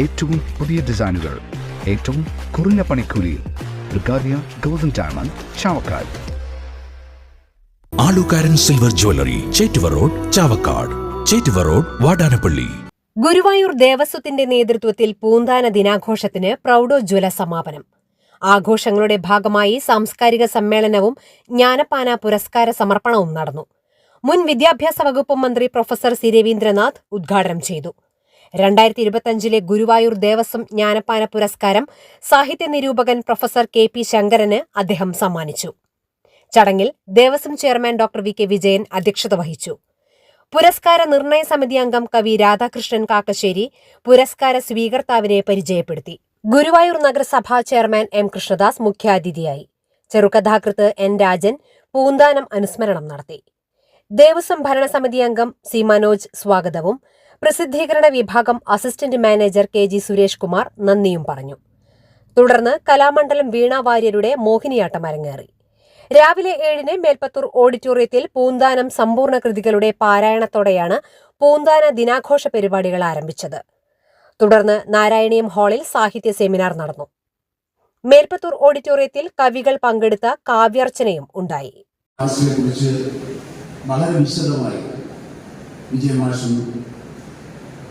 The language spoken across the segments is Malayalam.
ഏറ്റവും പുതിയ ഡിസൈനുകൾ ഏറ്റവും കുറഞ്ഞ പണിക്കൂലിയിൽ ബ്രിഗാദിയ golden diamond Chavakkad. Alukkaran silver jewellery Chettuva road Chavakkad. Chettuva road Vadanappally. Guruvayur ദേവസ്വത്തിന്റെ നേതൃത്വത്തിൽ പൂന്താന ദിനാഘോഷത്തിന് പ്രൗഢോജ്വല സമാപനം. ആഘോഷങ്ങളുടെ ഭാഗമായി സാംസ്കാരിക സമ്മേളനവും ജ്ഞാനപ്പാന പുരസ്കാര സമർപ്പണവും നടന്നു. മുൻ വിദ്യാഭ്യാസ വകുപ്പ് മന്ത്രി പ്രൊഫസർ സി രവീന്ദ്രനാഥ് ഉദ്ഘാടനം ചെയ്തു. രണ്ടായിരത്തി ഇരുപത്തിയഞ്ചിലെ ഗുരുവായൂർ ദേവസ്വം ജ്ഞാനപാന പുരസ്കാരം സാഹിത്യ നിരൂപകൻ പ്രൊഫസർ കെ പി ശങ്കരന് അദ്ദേഹം സമ്മാനിച്ചു. ചടങ്ങിൽ Devaswom chairman doctor V K Vijayan അധ്യക്ഷത വഹിച്ചു. പുരസ്കാര നിർണയ സമിതി അംഗം കവി രാധാകൃഷ്ണൻ കാക്കശ്ശേരി പുരസ്കാര സ്വീകർത്താവിനെ പരിചയപ്പെടുത്തി. ഗുരുവായൂർ നഗരസഭാ ചെയർമാൻ എം കൃഷ്ണദാസ് മുഖ്യാതിഥിയായി. ചെറുകഥാകൃത്ത് എൻ രാജൻ പൂന്താനം അനുസ്മരണം നടത്തി. ദേവസ്വം ഭരണസമിതി അംഗം സി മനോജ് സ്വാഗതവും പ്രസിദ്ധീകരണ വിഭാഗം assistant manager K G Suresh Kumar നന്ദിയും പറഞ്ഞു. തുടർന്ന് കലാമണ്ഡലം വീണ വാര്യരുടെ മോഹിനിയാട്ടം അരങ്ങേറി. രാവിലെ ഏഴിന് മേൽപ്പത്തൂർ ഓഡിറ്റോറിയത്തിൽ പൂന്താനം സമ്പൂർണ കൃതികളുടെ പാരായണത്തോടെയാണ് പൂന്താന ദിനാഘോഷ പരിപാടികൾ ആരംഭിച്ചത്. തുടർന്ന് നാരായണീയം ഹാളിൽ സാഹിത്യ സെമിനാർ നടന്നു. മേൽപ്പത്തൂർ ഓഡിറ്റോറിയത്തിൽ കവികൾ പങ്കെടുത്ത കാവ്യാർച്ചനയും ഉണ്ടായി. വളരെ വിശദമായി വിജയമാഷും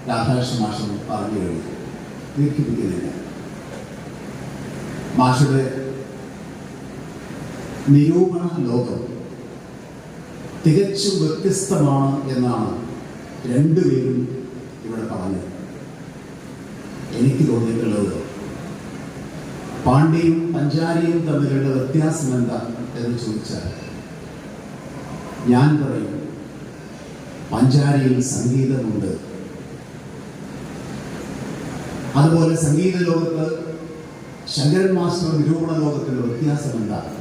രാധാകൃഷ്ണ മാഷും പറഞ്ഞു കഴിഞ്ഞു ദീർഘിപ്പിക്കുന്നില്ല മാഷയുടെ നിരൂപണ ലോകം തികച്ചും വ്യത്യസ്തമാണ് എന്നാണ് രണ്ടുപേരും ഇവിടെ പറഞ്ഞത്. എനിക്ക് തോന്നിയിട്ടുള്ളത് പാണ്ഡ്യയും പഞ്ചാരിയും തമ്മിലുള്ള വ്യത്യാസം എന്താ എന്ന് ചോദിച്ചാൽ ഞാൻ പറയും പഞ്ചാരിയിൽ സംഗീതമുണ്ട്. അതുപോലെ സംഗീത ലോകത്ത് ശങ്കരൻ മാസ്റ്റർ നിരൂപണ ലോകത്തിന്റെ വ്യത്യാസം എന്താ?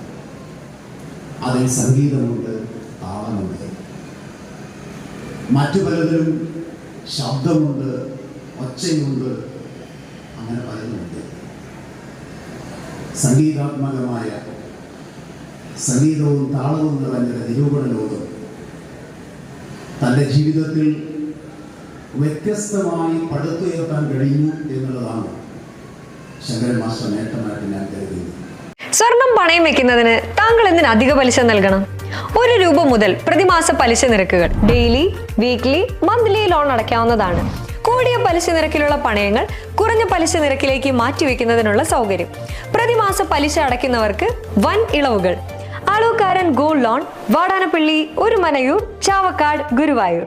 അതിൽ സംഗീതമുണ്ട് താളമുണ്ട്. മറ്റു പലതിലും ശബ്ദമുണ്ട് ഒച്ചയുണ്ട് അങ്ങനെ പലതുമുണ്ട്. സംഗീതാത്മകമായ സംഗീതവും താളവും നിറഞ്ഞ നിരൂപണ ലോകം തന്റെ ജീവിതത്തിൽ വ്യത്യസ്തമായി പടുത്തുയർത്താൻ കഴിഞ്ഞു എന്നുള്ളതാണ് ശങ്കരൻ നേട്ടമായിട്ട് ഞാൻ കരുതുന്നത്. സ്വർണം പണയം വെക്കുന്നതിന് താങ്കൾ എന്തിന് അധിക പലിശ നൽകണം? ഒരു രൂപ മുതൽ പ്രതിമാസ പലിശ നിരക്കുകൾ ഡെയിലി വീക്ക്ലി മന്ത്ലി ലോൺ അടയ്ക്കാവുന്നതാണ്. കൂടിയ പലിശ നിരക്കിലുള്ള പണയങ്ങൾ കുറഞ്ഞ പലിശ നിരക്കിലേക്ക് മാറ്റിവെക്കുന്നതിനുള്ള സൗകര്യം. പ്രതിമാസ പലിശ അടയ്ക്കുന്നവർക്ക് വൻ ഇളവുകൾ. Alukkaran gold loan Vadanappally Orumanayur Chavakkad Guruvayur.